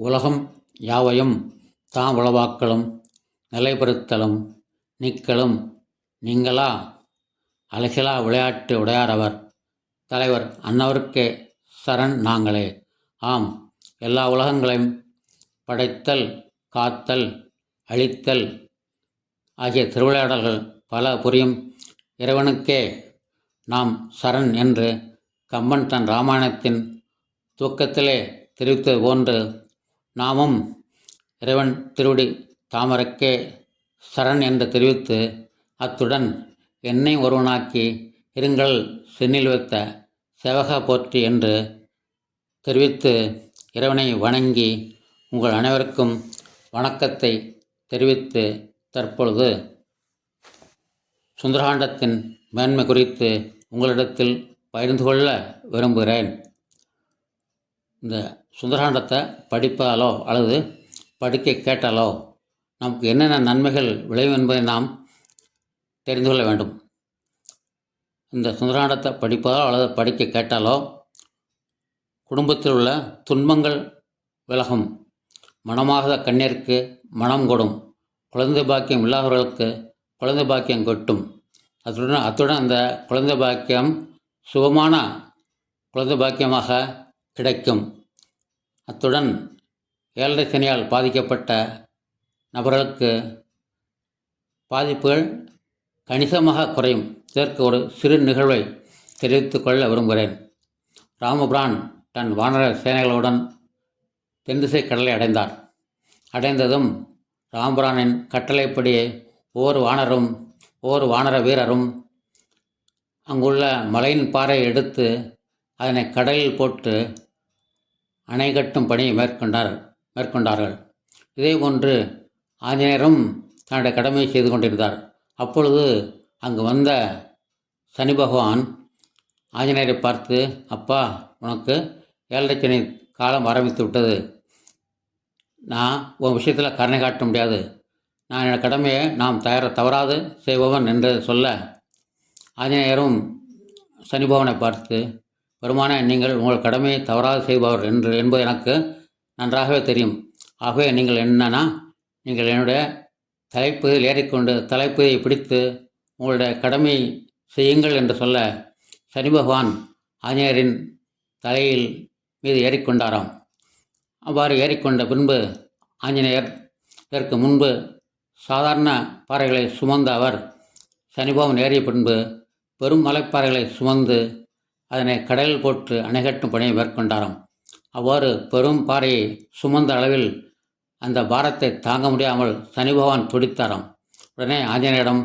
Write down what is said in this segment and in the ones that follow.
உலகம் யாவையும் தாம் உளவாக்கலும் நிலைபெறுத்தலும் நிக்கலும் நீங்களா? அழகிலா விளையாட்டு உடையாரவர். தலைவர் அன்னவருக்கே சரண் நாங்களே. ஆம் எல்லா உலகங்களையும் படைத்தல் காத்தல் அழித்தல் ஆகிய திருவிளையாடல்கள் பல புரியும். இறைவனுக்கே நாம் சரண் என்று கம்பன் தன் ராமாயணத்தின் துவக்கத்திலே தெரிவித்தது போன்று நாமும் இறைவன் திருவடி தாமரைக்கே சரண் என்று தெரிவித்து அத்துடன் என்னை ஒருவனாக்கி இருங்கள் சென்னில் வைத்த செவக போற்றி என்று தெரிவித்து இறைவனை வணங்கி உங்கள் அனைவருக்கும் வணக்கத்தை தெரிவித்து தற்பொழுது சுந்தரகாண்டத்தின் மேன்மை குறித்து உங்களிடத்தில் பகிர்ந்து கொள்ள விரும்புகிறேன். இந்த சுந்தரகாண்டத்தை படிப்பாலோ அல்லது படிக்க கேட்டாலோ நமக்கு என்னென்ன நன்மைகள் விளையும் என்பதை நாம் தெரிந்து கொள்ள வேண்டும். இந்த சுந்தரகாண்டத்தை படிப்பதாலோ அல்லது படிக்க கேட்டாலோ குடும்பத்தில் உள்ள துன்பங்கள் விலகும். மனமாகாத கண்ணிற்கு மனம் கொடும். குழந்தை பாக்கியம் இல்லாதவர்களுக்கு குழந்தை பாக்கியம் கொட்டும். அத்துடன் அத்துடன் அந்த குழந்தை பாக்கியம் சுகமான குழந்தை பாக்கியமாக கிடைக்கும். அத்துடன் ஏழரை சனியால் பாதிக்கப்பட்ட நபர்களுக்கு பாதிப்புகள் கணிசமாக குறையும். இதற்கு ஒரு சிறு நிகழ்வை தெரிவித்துக் கொள்ள விரும்புகிறேன். ராமபிரான் தன் வானர சேனைகளுடன் தென்திசை கடலை அடைந்தார். அடைந்ததும் ராம்பிரானின் கட்டளைப்படியே ஒவ்வொரு வானரும் ஒவ்வொரு வானர வீரரும் அங்குள்ள மலையின் பாறையை எடுத்து அதனை கடலில் போட்டு அணை கட்டும் பணியை மேற்கொண்டார் மேற்கொண்டார்கள். இதே போன்று ஆஞ்சநேயரும் தன்னுடைய கடமையை செய்து கொண்டிருந்தார். அப்பொழுது அங்கு வந்த சனி பகவான் ஆஞ்சநேயரை பார்த்து அப்பா உனக்கு ஏழரை சனி காலம் ஆரம்பித்து விட்டது. நான் உன் விஷயத்தில் கருணை காட்ட முடியாது. நான் என் கடமையை நாம் தயார தவறாது செய்பவன் என்று சொல்ல ஆஞ்சநேயரும் சனி பகவானை பார்த்து பெருமானே நீங்கள் உங்கள் கடமையை தவறாக செய்பவர் என்று என்பது எனக்கு நன்றாகவே தெரியும். ஆகவே நீங்கள் என்னன்னா நீங்கள் என்னுடைய தலைப்பகுதியில் ஏறிக்கொண்டு தலைப்பகுதியை பிடித்து உங்களுடைய கடமை செய்யுங்கள் என்று சொல்ல சனி பகவான் ஆஞ்சநேயரின் தலையில் மீது ஏறிக்கொண்டாராம். அவ்வாறு ஏறிக்கொண்ட பின்பு ஆஞ்சநேயர் இதற்கு முன்பு சாதாரண பாறைகளை சுமந்த அவர் சனிபவன் ஏறிய பின்பு பெரும் மலைப்பாறைகளை சுமந்து அதனை கடலில் போட்டு அணைகட்டும் பணியை மேற்கொண்டாராம். அவ்வாறு பெரும் பாறையை சுமந்த அளவில் அந்த பாரத்தை தாங்க முடியாமல் சனி பகவான் துடித்தாராம். உடனே ஆஞ்சநேயரிடம்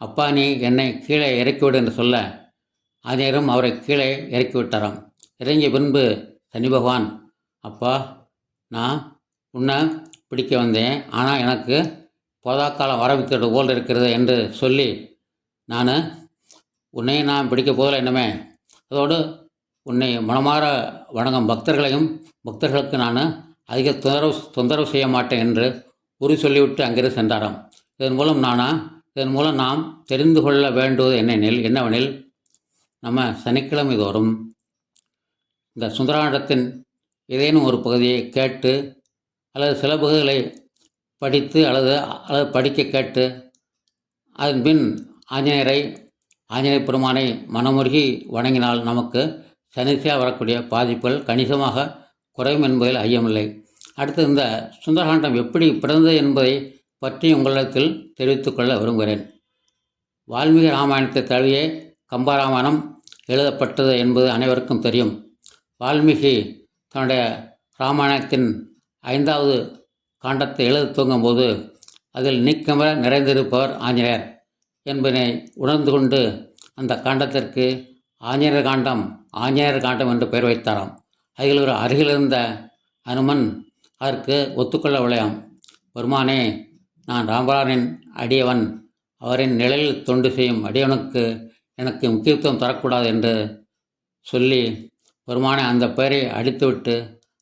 அப்பா நீ என்னை கீழே இறக்கிவிடு என்று சொல்ல ஆஞ்சநேயரும் அவரை கீழே இறக்கிவிட்டாராம். இறங்கிய பின்பு சனி பகவான் அப்பா நான் உன்னை பிடிக்க வந்தேன். ஆனால் எனக்கு போதாக்காலம் ஆரம்பிக்கிறது போல் இருக்கிறது என்று சொல்லி நான் உன்னை நான் பிடிக்க போதில் என்னமே அதோடு உன்னை மனமாற வணங்கும் பக்தர்களையும் பக்தர்களுக்கு நான் அதிக தொந்தரவு தொந்தரவு செய்ய மாட்டேன் என்று உறுதி சொல்லிவிட்டு அங்கிருந்து சென்றாராம். இதன் மூலம் நானா இதன் மூலம் நாம் தெரிந்து கொள்ள வேண்டுவது என்னெனில் என்னவெனில் நம்ம சனிக்கிழமை தோறும் இந்த சுந்தராண்டத்தின் ஏதேனும் ஒரு பகுதியை கேட்டு அல்லது சில பகுதிகளை படித்து அல்லது அல்லது படிக்க கேட்டு அதன் பின் ஆஞ்சநேயரை ஆஞ்சநேய பெருமானை மனமுருகி வணங்கினால் நமக்கு சனிச்சையாக வரக்கூடிய பாதிப்புகள் கணிசமாக குறையும் என்பதில் ஐயமில்லை. அடுத்து இந்த சுந்தரகாண்டம் எப்படி பிறந்தது என்பதை பற்றி உங்களிடத்தில் தெரிவித்துக்கொள்ள விரும்புகிறேன். வால்மீகி ராமாயணத்தை தழுவியே கம்பராமாயணம் எழுதப்பட்டது என்பது அனைவருக்கும் தெரியும். வால்மீகி தன்னுடைய ராமாயணத்தின் ஐந்தாவது காண்டத்தை எழுத துவங்கும்போது அதில் நீக்கமர நிறைந்திருப்பவர் ஆஞ்சநேயர். என்பதை உணர்ந்து கொண்டு அந்த காண்டத்திற்கு ஆஞ்சநேயர் காண்டம் ஆஞ்சநேயர் காண்டம் என்று பெயர் வைத்தாராம். அதில் ஒரு அருகிலிருந்த அனுமன் அதற்கு ஒத்துக்கொள்ளவில்லையாம் பெருமானே நான் ராமரானின் அடியவன். அவரின் நிழலில் தொண்டு செய்யும் அடியவனுக்கு எனக்கு முக்கியத்துவம் தரக்கூடாது என்று சொல்லி பெருமானை அந்த பெயரை அடித்துவிட்டு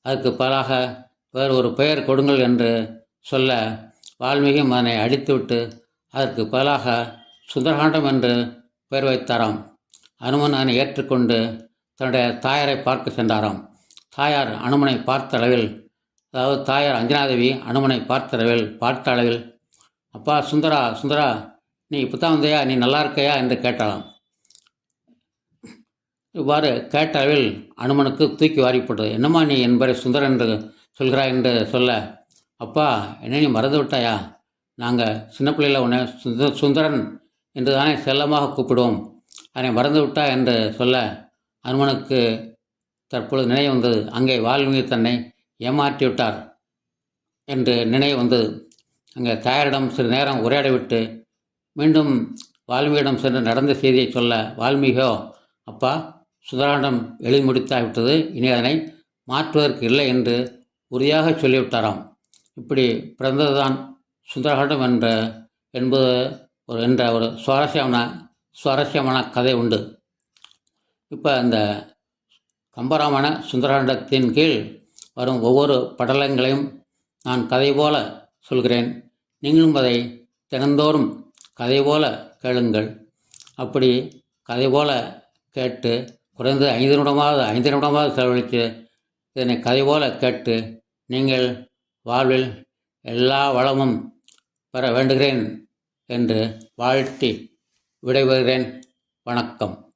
அதற்கு பதிலாக வேறு ஒரு பெயர் கொடுங்கள் என்று சொல்ல வால்மீகியும் அதனை அடித்துவிட்டு அதற்கு பதிலாக சுந்தரகாண்டம் என்று பெயர் வைத்தாராம். அனுமன் அதனை ஏற்றுக்கொண்டு தன்னுடைய தாயாரை பார்க்க சென்றாராம். தாயார் அனுமனை பார்த்த அளவில் அதாவது தாயார் அஞ்சனாதேவி அனுமனை பார்த்த அளவில் பார்த்த அளவில் அப்பா சுந்தரா சுந்தரா நீ இப்போ தான் வந்தையா நீ நல்லா இருக்கையா என்று கேட்டாலாம் இவ்வாறு கேட்ட அளவில் அனுமனுக்கு தூக்கி வாரிப்பட்டது. என்னம்மா நீ என்பரை சுந்தரன் என்று சொல்கிறாய் என்று சொல்ல அப்பா என்ன நீ மறந்து விட்டாயா நாங்கள் சின்ன பிள்ளையில் உன்னை சுந்த சுந்தரன் என்று தானே செல்லமாக கூப்பிடுவோம். அதனை மறந்துவிட்டா என்று சொல்ல அனுமனுக்கு தற்பொழுது நினைவு வந்தது. அங்கே வால்மீகி தன்னை ஏமாற்றி விட்டார் என்று நினைவு வந்தது. அங்கே தாயாரிடம் சிறு நேரம் உரையாடிவிட்டு மீண்டும் வால்மீகியிடம் சென்று நடந்த செய்தியை சொல்ல வால்மீகியோ அப்பா சுந்தராண்டம் எழுதி முடித்தாகிவிட்டது இனி அதனை மாற்றுவதற்கு இல்லை என்று உறுதியாக சொல்லிவிட்டாராம். இப்படி பிறந்ததுதான் சுந்தரகாண்டம் என்ற என்பது ஒரு என்ற ஒரு சுவாரஸ்யமான சுவாரஸ்யமான கதை உண்டு. இப்போ அந்த கம்பராமண சுந்தரகாண்டத்தின் கீழ் வரும் ஒவ்வொரு படலங்களையும் நான் கதை போல சொல்கிறேன். நீங்களும் அதை தினந்தோறும் கதை போல கேளுங்கள். அப்படி கதை போல கேட்டு குறைந்து ஐந்து நிமிடமாவது ஐந்து நிமிடமாவது செலவழித்து இதனை கதை போல கேட்டு நீங்கள் வாழ்வில் எல்லா வளமும் பெற வேண்டுகிறேன். என்று வாழ்த்தி விடைபெறுகிறேன். வணக்கம்.